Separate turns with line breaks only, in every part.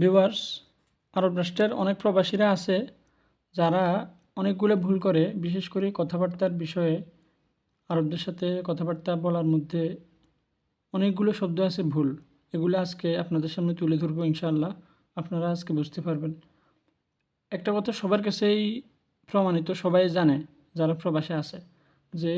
Viewers আরব রাষ্ট্রের অনেক প্রবাসীরা আছে যারা অনেকগুলো ভুল করে, বিশেষ করে কথাবার্তার বিষয়ে, আরবদের সাথে কথাবার্তা বলার মধ্যে অনেকগুলো শব্দ আছে ভুল। এগুলো আজকে আপনাদের সামনে তুলে ধরবো ইনশাআল্লাহ। আপনারা আজকে বুঝতে পারবেন। একটা কথা সবার কাছেই প্রমাণিত, সবাই জানে যারা প্রবাসে আছে, যে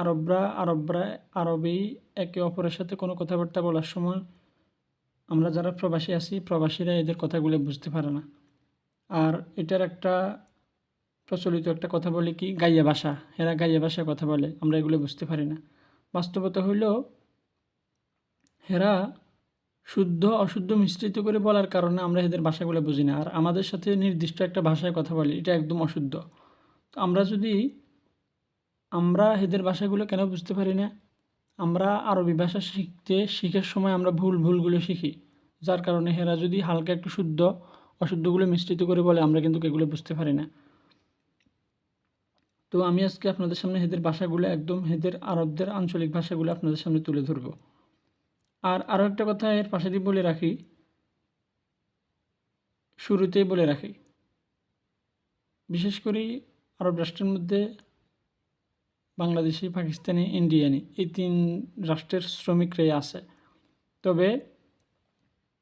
আরবরা আরবরা, আরবেই একে অপরের সাথে কোনো কথাবার্তা বলার সময় আমরা যারা প্রবাসী আছি, প্রবাসীরা এদের কথাগুলো বুঝতে পারে না। আর এটার একটা প্রচলিত একটা কথা বলে কি, গাইয়া ভাষা এরা গাইয়া ভাষায় কথা বলে, আমরা এগুলো বুঝতে পারি না। বাস্তবতা হইল হেরা শুদ্ধ, অশুদ্ধ মিশ্রিত করে বলার কারণে আমরা এদের ভাষাগুলো বুঝি না। আর আমাদের সাথে নির্দিষ্ট একটা ভাষায় কথা বলি, এটা একদম অশুদ্ধ। তো আমরা যদি, আমরা এদের ভাষাগুলো কেন বুঝতে পারি না? আমরা আরবি ভাষা শিখতে, শিখার সময় আমরা ভুল ভুলগুলো শিখি, যার কারণে হেরা যদি হালকা একটু শুদ্ধ, অশুদ্ধগুলো মিশ্রিত করে বলে, আমরা কিন্তু এগুলো বুঝতে পারি না। তো আমি আজকে আপনাদের সামনে হেদের ভাষাগুলো একদম হেদের আরবদের আঞ্চলিক ভাষাগুলো আপনাদের সামনে তুলে ধরবো। আর আরও একটা কথা এর পাশে দিয়ে বলে রাখি, শুরুতেই বলে রাখি, বিশেষ করে আরব রাষ্ট্রের মধ্যে বাংলাদেশি, পাকিস্তানি, ইন্ডিয়ানি এই তিন রাষ্ট্রের শ্রমিকরাই আছে। তবে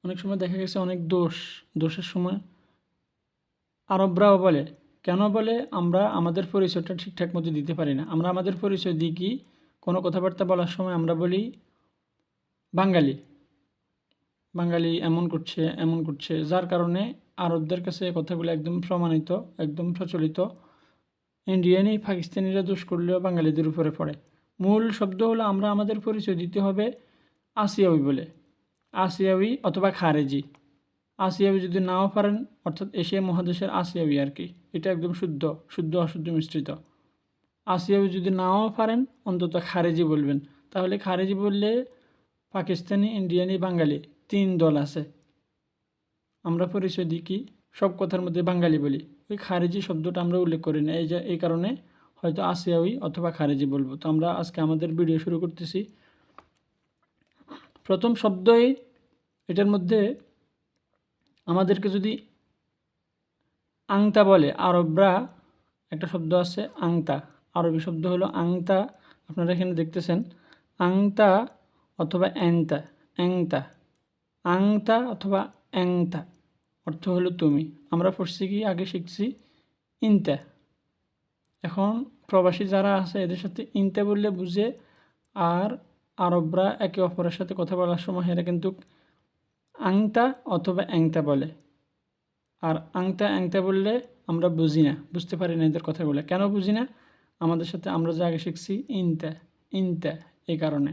অনেক সময় দেখা গেছে অনেক দোষ। দোষের সময় আরবরাও বলে, কেন বলে? আমরা আমাদের পরিচয়টা ঠিকঠাক মতো দিতে পারি না। আমরা আমাদের পরিচয় দিই কি? কোনো কথাবার্তা বলার সময় আমরা বলি বাঙালি। বাঙালি এমন করছে এমন করছে। যার কারণে আরবদের কাছে কথাগুলো একদম প্রমাণিত, একদম প্রচলিত। ইন্ডিয়ানি পাকিস্তানিরা দোষ করলেও বাঙালিদের উপরে পড়ে। মূল শব্দ হলো, আমরা আমাদের পরিচয় দিতে হবে আসিয়াউই বলে। আসিয়াউই অথবা খারেজি। আসিয়াবি যদি নাও পারেন, অর্থাৎ এশিয়া মহাদেশের আসিয়াবি আর কি। এটা একদম শুদ্ধ শুদ্ধ অশুদ্ধ মিশ্রিত। আসিয়াবি যদি নাও পারেন, অন্তত খারেজি বলবেন। তাহলে খারেজি বললে পাকিস্তানি, ইন্ডিয়ানি, বাঙালি তিন দল আছে। আমরা পরিচয় দিই কি? সব কথার মধ্যে বাঙালি বলি। ওই খারেজি শব্দটা আমরা উল্লেখ করি না। এই যে, এই কারণে হয়তো আসিয়াউই অথবা খারেজি বলব। তো আমরা আজকে আমাদের ভিডিও শুরু করতেছি। প্রথম শব্দই এটার মধ্যে আমাদেরকে যদি আংতা বলে, আরবরা একটা শব্দ আছে আংতা। আরবি শব্দ হলো আংতা, আপনারা এখানে দেখতেছেন। আংতা অথবা অ্যাংতা অ্যাংতা। আংতা অথবা অ্যাংতা। অর্থ হলো তুমি। আমরা পড়ছি কি, আগে শিখছি ইনতা। এখন প্রবাসী যারা আছে, এদের সাথে ইনতা বললে বুঝে, আর আরবরা একে অপরের সাথে কথা বলার সময় এরা কিন্তু আংতা অথবা অ্যাংতা বলে। আর আংতা, অ্যাংতা বললে আমরা বুঝি না, বুঝতে পারি না এদের কথাগুলো। কেন বুঝি না? আমাদের সাথে আমরা যা আগে শিখছি ইনতা ইনতা এই কারণে।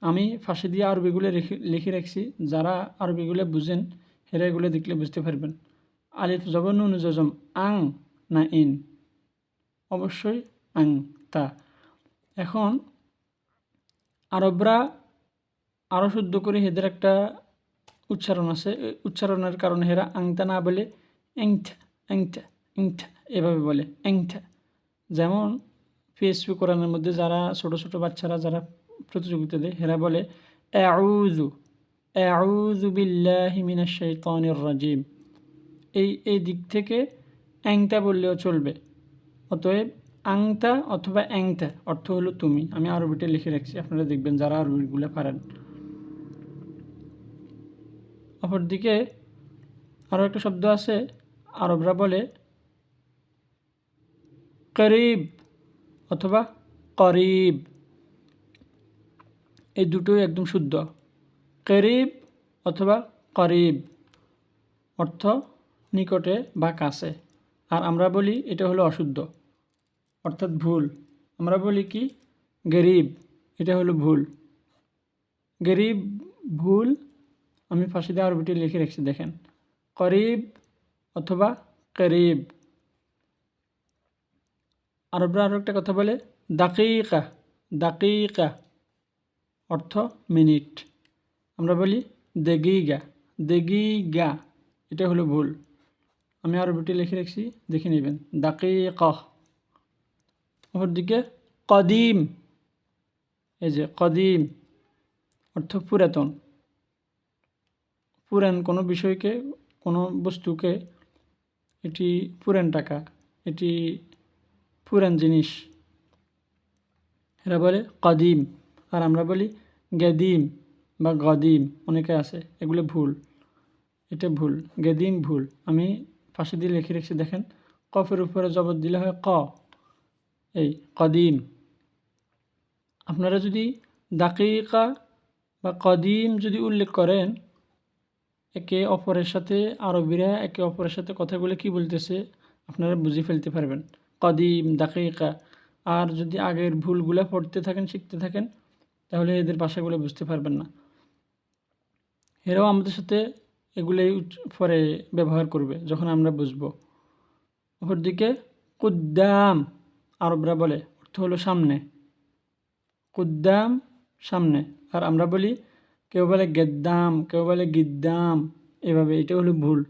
আমি ফাঁসি দিয়ে আরবিগুলো লিখে রাখছি। যারা আরবিগুলো বুঝেন হেরা এগুলো দেখলে বুঝতে পারবেন আলিফ জবর নুন জজম আং না ইন? অবশ্যই আং তা। এখন আরবরা আরও শুদ্ধ করে হেদের একটা উচ্চারণ আছে। উচ্চারণের কারণে হেরা আংটা না বলে এংথা এংথা এংথা এভাবে বলে এংথা যেমন পিএসপি কোরআনের মধ্যে যারা ছোট ছোট বাচ্চারা যারা প্রতিযোগিতা দেয় হেরা বলে বিল্লাহি রাজিম। এই এই দিক থেকে অ্যাংটা বললেও চলবে। অতএব আংতা অথবা অ্যাংটা অর্থ হলো তুমি। আমি আরবিটা লিখে রাখছি, আপনারা দেখবেন যারা আরবিগুলো পারেন। অপরদিকে আরও একটা শব্দ আছে, আরবরা বলে করিব অথবা করিব এই দুটোই একদম শুদ্ধ। করিব অথবা করিব। অর্থ নিকটে বা কাছে। আর আমরা বলি এটা হলো অশুদ্ধ। অর্থাৎ ভুল। আমরা বলি কি? গরিব। এটা হলো ভুল। গরিব, ভুল, আমি ফাঁসিদা আরবিটি লিখে রেখেছি, দেখেন। করিব অথবা করিব। আরবরা আরও একটা কথা বলে, দাকিকা দাকিকা। অর্থ মিনিট। আমরা বলি দেগিগা দেগিগা, এটা হলো ভুল। আমি আরবিটি লিখে রেখেছি, দেখে নেবেন। দাকিক, অপরদিকে কদিম, এই যে কদিম, অর্থ পুরাতন। পুরান কোনো বিষয়কে, কোনো বস্তুকে, এটি পুরান টাকা, এটি পুরান জিনিস। এরা বলে কদিম, আর আমরা বলি গেদিম। বা গদিম অনেকে আছে, এগুলো ভুল। এটা ভুল। গেদিম ভুল। আমি পাশে দিয়ে লিখে রেখেছি, দেখেন। কফের উপরে জবর দিলে হয় ক। এই, কদিম। আপনারা যদি দাকিকা বা কদিম যদি উল্লেখ করেন, একে অপরের সাথে আরবিরা একে অপরের সাথে কথাগুলো কি বলতেছে, আপনারা বুঝে ফেলতে পারবেন। কদিম, দাকিকা। আর যদি আগের ভুলগুলো পড়তে থাকেন, শিখতে থাকেন, তাহলে এদের ভাষাগুলো বুঝতে পারবেন না। এরাও আমাদের সাথে এগুলোই পরে ব্যবহার করবে, যখন আমরা বুঝব। অপরদিকে, কুদ্দাম, আরবরা বলে, অর্থ হলো সামনে। কুদ্দাম, সামনে। আর আমরা বলি, কেউ বলে গেদ্দাম, কেউ বলে গিদ্দাম, এভাবে, এটা হলো ভুল।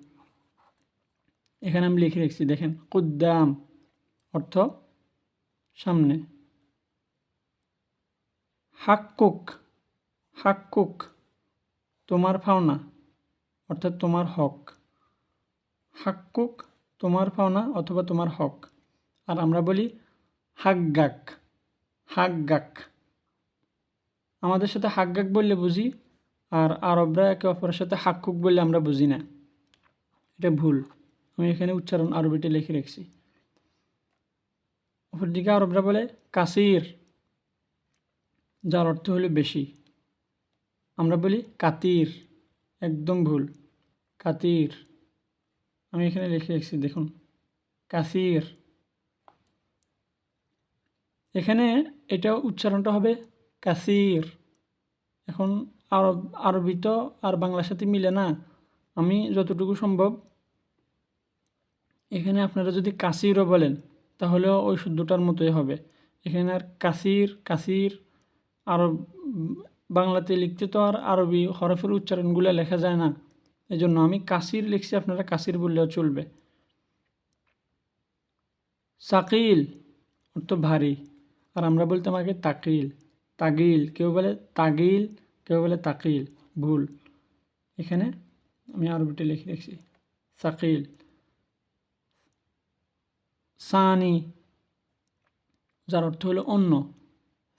এখানে আমি লিখে রেখেছি, দেখেন, কুদ্দাম, অর্থ সামনে। হাক্কুক হাক্কুক। তোমার পাওনা, অর্থাৎ তোমার হক। হাক্কুক, তোমার পাওনা অথবা তোমার হক। আর আমরা বলি হাগ্গাক হাগ্গাক আমাদের সাথে হাগ্গাক বললে বুঝি, আর আরবরা একে অপরের সাথে হাক্কুক বললে আমরা বুঝি না। এটা ভুল। আমি এখানে উচ্চারণ আরবিতে লিখে রেখেছি। অপরদিকে আরবরা বলে কাসির, যার অর্থ হলো বেশি। আমরা বলি কাতির, একদম ভুল। কাতির। আমি এখানে লিখে রেখেছি, দেখুন। কাসির। এখানে এটা উচ্চারণটা হবে কাসির। এখন আরব, আরবি তো আর বাংলার সাথে মিলে না। আমি যতটুকু সম্ভব এখানে আপনারা যদি কাসিরও বলেন, তাহলেও ওই শুদ্ধটার মতোই হবে। এখানে আর কাসির কাসির, আরব বাংলাতে লিখতে তো আর আরবি হরফের উচ্চারণগুলো লেখা যায় না। এই জন্য আমি কাসির লিখছি, আপনারা কাসির বললেও চলবে। সাকিল অর্থ ভারী। আর আমরা বলতাম আগে তাকিল। তাগিল, কেউ বলে তাগিল, কেউ বলে তাকিল। ভুল। এখানে আমি আরবিতে লিখে রেখেছি সাকিল। সানি, যার অর্থ হলো অন্য।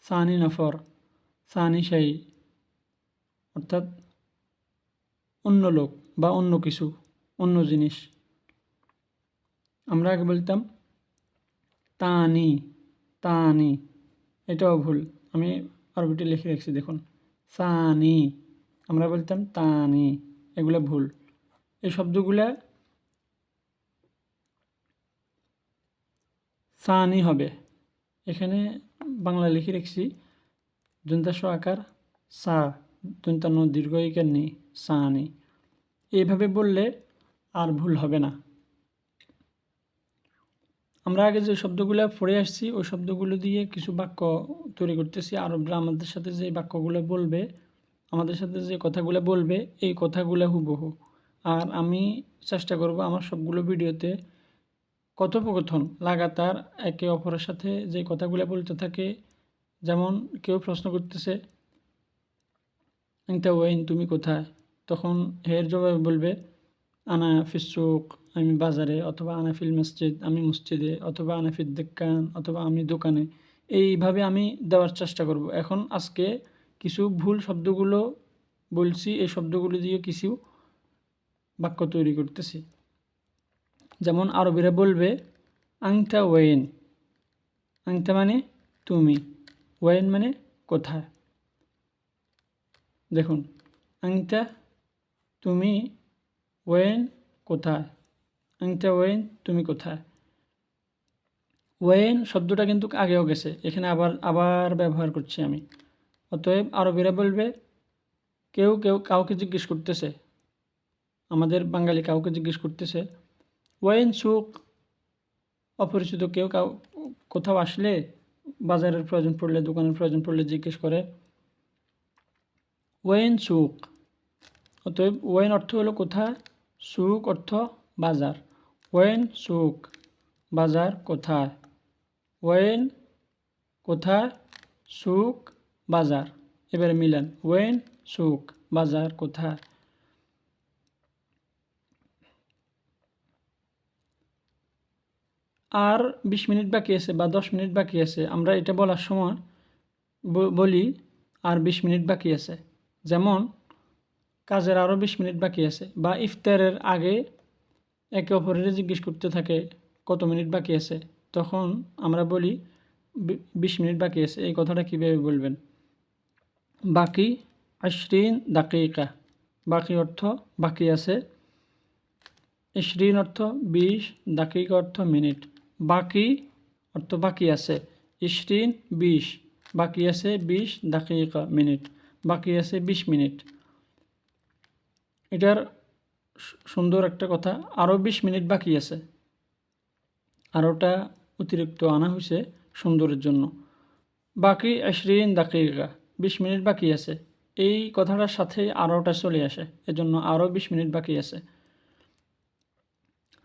সানি নফর। সানি সেই, অর্থাৎ অন্য লোক বা অন্য কিছু, অন্য জিনিস। আমরা আগে বলতাম, তানি তানি, এটাও ভুল। আমি আরবিটি লিখে রেখেছি, দেখুন। সানি, আমরা বলতাম তানি, এগুলো ভুল। এই শব্দগুলা সানি হবে। এখানে বাংলা লিখে রেখেছি দন্তাস আকার সা দন্তান্ন দীর্ঘ ইকার নি সানি এইভাবে বললে আর ভুল হবে না। আমরা আগে যে শব্দগুলো পড়ে আসছি, ওই শব্দগুলো দিয়ে কিছু বাক্য তৈরি করতেছি। আরবরা আমাদের সাথে যে বাক্যগুলো বলবে, আমাদের সাথে যে কথাগুলো বলবে, এই কথাগুলো হুবহু। আর আমি চেষ্টা করব আমার সবগুলো ভিডিওতে কথোপকথন, লাগাতার একে অপরের সাথে যে কথাগুলো বলতে থাকে যেমন কেউ প্রশ্ন করতেছে ইংতা ওয়াইন, তুমি কোথায়? তখন হের জবাবে বলবে, আনা ফিসুক আমি বাজারে, অথবা আনা ফিল মসজিদ, আমি মসজিদে, অথবা আনা ফির দোকান, অথবা আমি দোকানে। এইভাবে আমি দেওয়ার চেষ্টা করব। এখন আজকে কিছু ভুল শব্দগুলো বলছি, এই শব্দগুলো দিয়ে কিছু বাক্য তৈরি করতেছি। যেমন আরবিরা বলবে আংটা ওয়েন আংটা মানে তুমি। ওয়েন মানে কোথায়? দেখুন, আংটা তুমি ওয়েন কোথায়? আংটা ওয়েন তুমি কোথায়? ওয়েন শব্দটা কিন্তু আগেও গেছে, এখানে আবার আবার ব্যবহার করছি আমি। অতএব আরবিরা বলবে, কেউ কেউ কাউকে জিজ্ঞেস করতেছে। আমাদের বাঙালি কাউকে জিজ্ঞেস করতেছে ওয়েন সুখ, অপরিচিত কেউ কাউ, কোথাও আসলে? বাজারের প্রয়োজন পড়লে, দোকানের প্রয়োজন পড়লে জিজ্ঞেস করে। ওয়েন সুক অতএব ওয়েন অর্থ হলো কোথায়? সুক অর্থ বাজার। ওয়েন সুক বাজার কোথায়? ওয়েন কোথায়? সুক বাজার। এবারে মিলান। ওয়েন সুক বাজার কোথায়? আর বিশ মিনিট বাকি আছে বা দশ মিনিট বাকি আছে, আমরা এটা বলার সময় বলি আর বিশ মিনিট বাকি আছে। যেমন, কাজের আরও বিশ মিনিট বাকি আছে বা ইফতারের আগে একে অপরের জিজ্ঞেস করতে থাকে, কত মিনিট বাকি আছে? তখন আমরা বলি বিশ মিনিট বাকি আছে, এই কথাটা কীভাবে বলবেন? বাকি আশরিন দাকিকা। বাকি অর্থ বাকি আছে। ইশরিন অর্থ বিশ, দাকিকা অর্থ মিনিট। বাকি অর্থ বাকি আছে। ইশরিন বিশ, বাকি আছে বিশ দাকিকা মিনিট, বাকি আছে বিশ মিনিট। এটার সুন্দর একটা কথা আরও বিশ মিনিট বাকি আছে। আরোটা অতিরিক্ত আনা হয়েছে সুন্দরের জন্য। বাকি আশরিন দাকিকা, বিশ মিনিট বাকি আছে। এই কথাটার সাথে আরোটা চলে আসে, এজন্য আরও বিশ মিনিট বাকি আছে।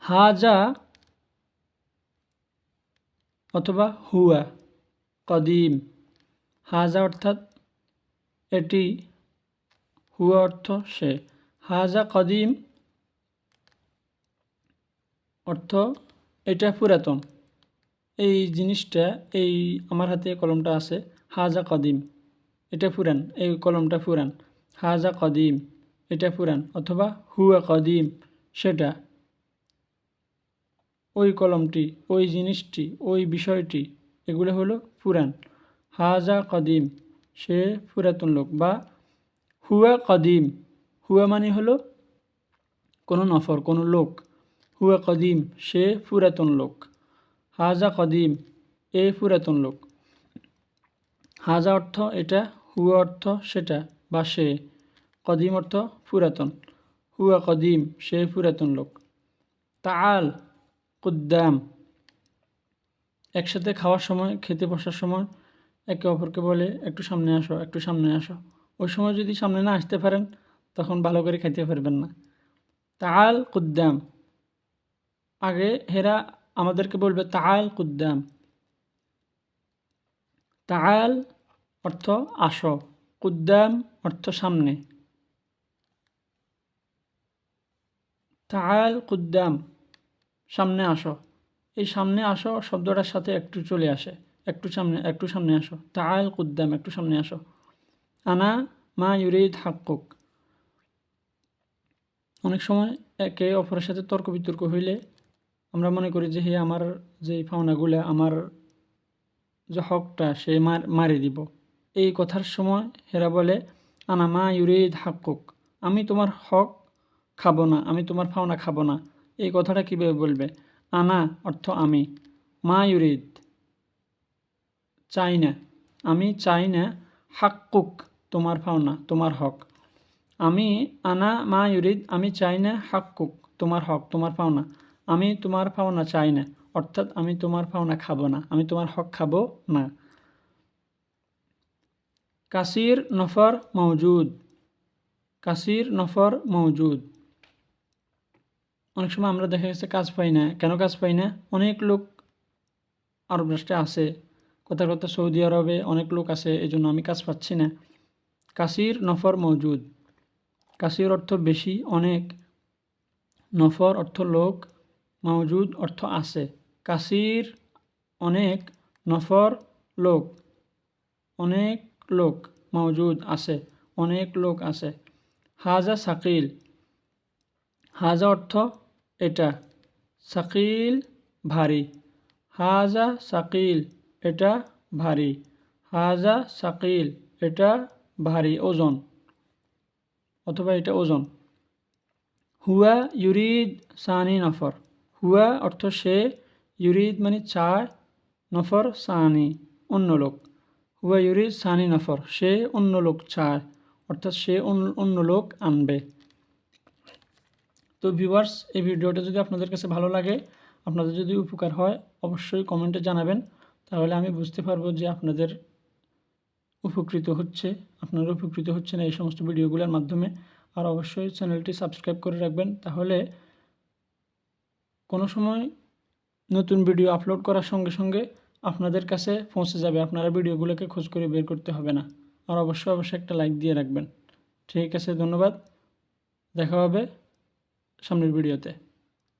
হাজা অথবা হুয়া, কদিম। হাজা অর্থাৎ এটি হুয়া অর্থ সে। হাজা কদিম অর্থ এটা পুরাতন। এই জিনিসটা, এই আমার হাতে কলমটা আছে, হাজা কদিম। এটা পুরান, এই কলমটা পুরান। হাজা কদিম, এটা পুরান, অথবা হুয়া কদিম, সেটা। ওই কলমটি, ওই জিনিসটি, ওই বিষয়টি, এগুলো হলো পুরান হাজা কদিম, সে পুরাতন লোক বা হুয়া কদিম। হুয়া মানে হলো কোনো নফর, কোনো লোক। হুয়া কদিম, সে পুরাতন লোক। হাজা কদিম, এ পুরাতন লোক। হাজা অর্থ এটা, হুয়া অর্থ সেটা বা সে। কদিম অর্থ পুরাতন হুয়া কদিম, সে পুরাতন লোক। তাল কুদ্দাম। একসাথে খাওয়ার সময়, খেতে বসার সময় একে অপরকে বলে, একটু সামনে আসো, একটু সামনে আসো। ওই সময় যদি সামনে না আসতে পারেন, তখন ভালো করে খাইতে পারবেন না। তাল কুদ্দাম। আগে হেরা আমাদেরকে বলবে তাল কুদ্দাম। তাল অর্থ আসো, কুদ্দাম অর্থ সামনে। তাল কুদ্দাম। সামনে আসো। এই সামনে আসো শব্দটার সাথে একটু চলে আসে। একটু সামনে একটু সামনে আসো। তা তাল কুদ্দাম, একটু সামনে আসো। আনা মা ইউরিদ হাক্কুক। অনেক সময় একে অপরের সাথে তর্ক বিতর্ক হইলে আমরা মনে করি যে, হে, আমার যে পাওনাগুলো, আমার যে হকটা, সে মার, মারি দিব। এই কথার সময় হেরা বলে, আনা মা ইউরিদ হাক্কুক। আমি তোমার হক খাব না, আমি তোমার পাওনা খাব না। এই কথাটা কীভাবে বলবে? আনা অর্থ আমি। মা ইউরিদ। চাই না। আমি চাই না হাক্কুক, তোমার পাওনা, তোমার হক। আমি আনা, মা ইউরিদ, আমি চাই না হাক্কুক, তোমার হক, তোমার পাওনা। আমি তোমার পাওনা চাই না, অর্থাৎ আমি তোমার পাওনা খাব না, আমি তোমার হক খাব না। কাসির নফর মৌজুদ কাসির নফর মৌজুদ অনেক সময় আমরা দেখা গেছে কাজ পাই না। কেন কাজ পাই না? অনেক লোক আরব রাষ্ট্রে আছে, কথা কথা সৌদি আরবে অনেক লোক আছে এই জন্য আমি কাজ পাচ্ছি না। কাসির নফর মৌজুদ। কাসির অর্থ বেশি, অনেক। নফর অর্থ লোক, মৌজুদ অর্থ আছে। কাসির অনেক, নফর লোক। অনেক লোক, মৌজুদ আছে, অনেক লোক আছে। হাজা সাকিল। হাজা অর্থ এটা। সাকিল ভারী। হাজা সাকিল, এটা ভারী। হাজা সাকিল, এটা ভারী ওজন। অথবা এটা ওজন। হুয়া ইউরিদ সানি নফর। হুয়া অর্থ সে, ইউরিদ মানে চায় নফর সানি, অন্য লোক। হুয়া ইউরিদ সানি নফর, সে অন্য লোক চায় অর্থাৎ সে অন্য- লোক আনবে। তো ভিউয়ার্স এই ভিডিওটা যদি আপনাদের কাছে ভালো লাগে, আপনাদের যদি উপকার হয়, অবশ্যই কমেন্টে জানাবেন। তাহলে আমি বুঝতে পারব যে আপনাদের উপকৃত হচ্ছে, আপনারা উপকৃত হচ্ছেন এই সমস্ত ভিডিওগুলোর মাধ্যমে। আর অবশ্যই চ্যানেলটি সাবস্ক্রাইব করে রাখবেন, তাহলে কোনো সময় নতুন ভিডিও আপলোড করার সঙ্গে সঙ্গে আপনাদের কাছে পৌঁছে যাবে, আপনারা ভিডিওগুলোকে খোঁজ করে বের করতে হবে না। আর অবশ্যই অবশ্যই একটা লাইক দিয়ে রাখবেন। ঠিক আছে, ধন্যবাদ। দেখা হবে। সামনের ভিডিওতে।